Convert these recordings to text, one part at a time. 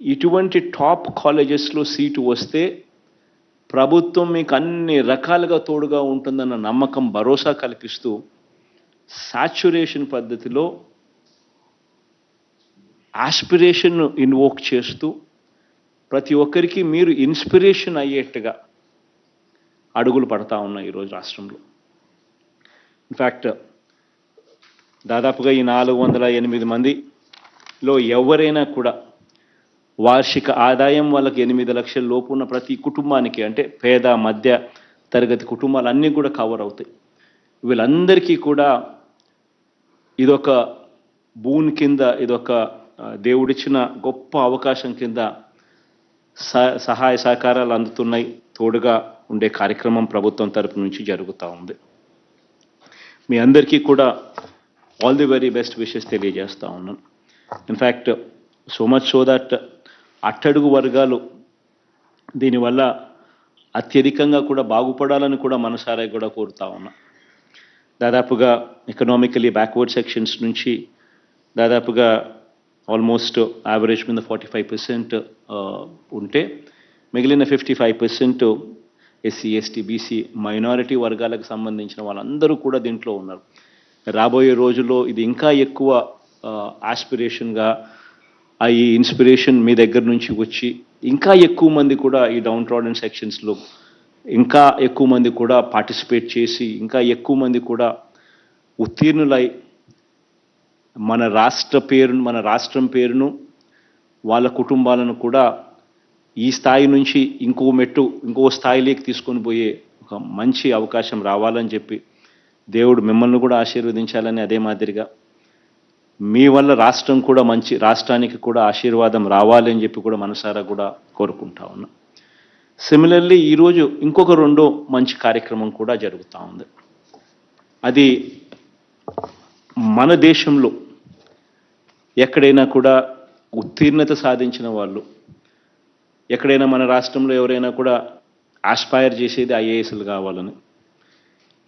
ఇటువంటి టాప్ కాలేజెస్లో సీటు వస్తే ప్రభుత్వం మీకు అన్ని రకాలుగా తోడుగా ఉంటుందన్న నమ్మకం భరోసా కల్పిస్తూ సాచ్యురేషన్ పద్ధతిలో ఆస్పిరేషన్ ఇన్వోక్ చేస్తూ ప్రతి ఒక్కరికి మీరు ఇన్స్పిరేషన్ అయ్యేట్టుగా అడుగులు పడతా ఉన్నాయి ఈరోజు రాష్ట్రంలో. ఇన్ఫ్యాక్ట్ దాదాపుగా ఈ నాలుగు వందల ఎనిమిది మందిలో ఎవరైనా కూడా వార్షిక ఆదాయం వాళ్ళకి ఎనిమిది లక్షల లోపు ఉన్న ప్రతి కుటుంబానికి అంటే పేద మధ్య తరగతి కుటుంబాలు అన్నీ కూడా కవర్ అవుతాయి. వీళ్ళందరికీ కూడా ఇదొక భూమి కింద ఇదొక దేవుడిచ్చిన గొప్ప అవకాశం కింద సహాయ సహకారాలు అందుతున్నాయి. తోడుగా ఉండే కార్యక్రమం ప్రభుత్వం తరపు నుంచి జరుగుతూ ఉంది. మీ అందరికీ కూడా all the very best wishes తెలియజేస్తా ఉన్నాను. In fact so much so that అట్టడుగు వర్గాలు దీనివల్ల అత్యధికంగా కూడా బాగుపడాలని కూడా మనసారా కూడా కోరుతా ఉన్నా. దాదాపుగా ఎకనామికలీ బ్యాక్వర్డ్ సెక్షన్స్ నుంచి దాదాపుగా ఆల్మోస్ట్ యావరేజ్ మీద ఫార్టీ ఫైవ్ పర్సెంట్ ఉంటే మిగిలిన fifty five percent SC ST BC minority వర్గాలకు సంబంధించిన వాళ్ళందరూ కూడా దీంట్లో ఉన్నారు. రాబోయే రోజుల్లో ఇది ఇంకా ఎక్కువ ఆస్పిరేషన్గా ఆ ఈ ఇన్స్పిరేషన్ మీ దగ్గర నుంచి వచ్చి ఇంకా ఎక్కువ మంది కూడా ఈ డౌన్ ట్రాడన్ సెక్షన్స్లో ఇంకా ఎక్కువ మంది కూడా పార్టిసిపేట్ చేసి ఇంకా ఎక్కువ మంది కూడా ఉత్తీర్ణులై మన రాష్ట్ర పేరును మన రాష్ట్రం పేరును వాళ్ళ కుటుంబాలను కూడా ఈ స్థాయి నుంచి ఇంకో మెట్టు ఇంకో స్థాయిలోకి తీసుకొని పోయే ఒక మంచి అవకాశం రావాలని చెప్పి దేవుడు మిమ్మల్ని కూడా ఆశీర్వదించాలని అదే మాదిరిగా మీ వల్ల రాష్ట్రం కూడా మంచి రాష్ట్రానికి కూడా ఆశీర్వాదం రావాలి అని చెప్పి కూడా మనసారా కూడా కోరుకుంటా ఉన్నా. సిమిలర్లీ ఈరోజు ఇంకొక రెండో మంచి కార్యక్రమం కూడా జరుగుతూ ఉంది. అది మన దేశంలో ఎక్కడైనా కూడా ఉత్తీర్ణత సాధించిన వాళ్ళు ఎక్కడైనా మన రాష్ట్రంలో ఎవరైనా కూడా ఆస్పైర్ చేసేది ఐఏఎస్లు కావాలని.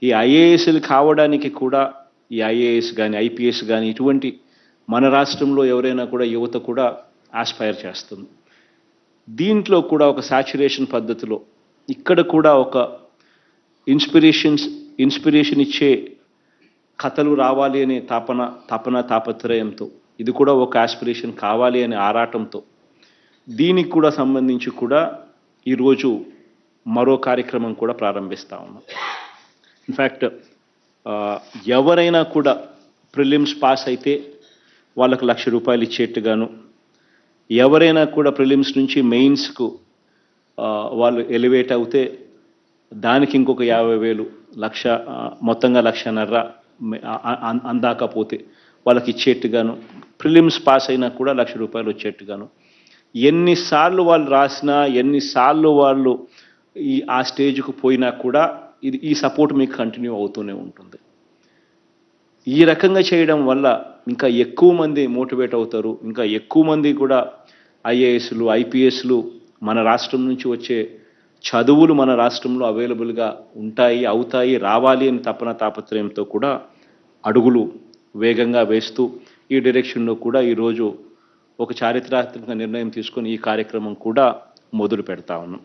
ఈ ఐఏఎస్లు కావడానికి కూడా ఈ ఐఏఎస్ కానీ ఐపీఎస్ కానీ ఇటువంటి మన రాష్ట్రంలో ఎవరైనా కూడా యువత కూడా ఆస్పైర్ చేస్తుంది. దీంట్లో కూడా ఒక సాచురేషన్ పద్ధతిలో ఇక్కడ కూడా ఒక ఇన్స్పిరేషన్స్ ఇన్స్పిరేషన్ ఇచ్చే కథలు రావాలి అనే తాపన తపన తాపత్రయంతో ఇది కూడా ఒక ఆస్పిరేషన్ కావాలి అనే ఆరాటంతో దీనికి కూడా సంబంధించి కూడా ఈరోజు మరో కార్యక్రమం కూడా ప్రారంభిస్తా ఉన్నాం. ఇన్ఫ్యాక్ట్ ఎవరైనా కూడా ప్రిలిమ్స్ పాస్ అయితే వాళ్ళకు లక్ష రూపాయలు ఇచ్చేట్టుగాను ఎవరైనా కూడా ప్రిలిమ్స్ నుంచి మెయిన్స్కు వాళ్ళు ఎలివేట్ అవుతే దానికి ఇంకొక యాభై వేలు లక్ష మొత్తంగా లక్షన్నర అందాకపోతే వాళ్ళకి ఇచ్చేట్టుగాను ప్రిలిమ్స్ పాస్ అయినా కూడా లక్ష రూపాయలు వచ్చేట్టుగాను. ఎన్నిసార్లు వాళ్ళు రాసినా ఎన్నిసార్లు వాళ్ళు ఈ ఆ స్టేజ్కు పోయినా కూడా ఇది ఈ సపోర్ట్ మీకు కంటిన్యూ అవుతూనే ఉంటుంది. ఈ రకంగా చేయడం వల్ల ఇంకా ఎక్కువ మంది మోటివేట్ అవుతారు. ఇంకా ఎక్కువ మంది కూడా ఐఏఎస్లు ఐపీఎస్లు మన రాష్ట్రం నుంచి వచ్చే చదువులు మన రాష్ట్రంలో అవైలబుల్గా ఉంటాయి అవుతాయి రావాలి అని తపన తాపత్రయంతో కూడా అడుగులు వేగంగా వేస్తూ ఈ డైరెక్షన్లో కూడా ఈరోజు ఒక చారిత్రాత్మక నిర్ణయం తీసుకొని ఈ కార్యక్రమం కూడా మొదలు పెడతా ఉన్నాం.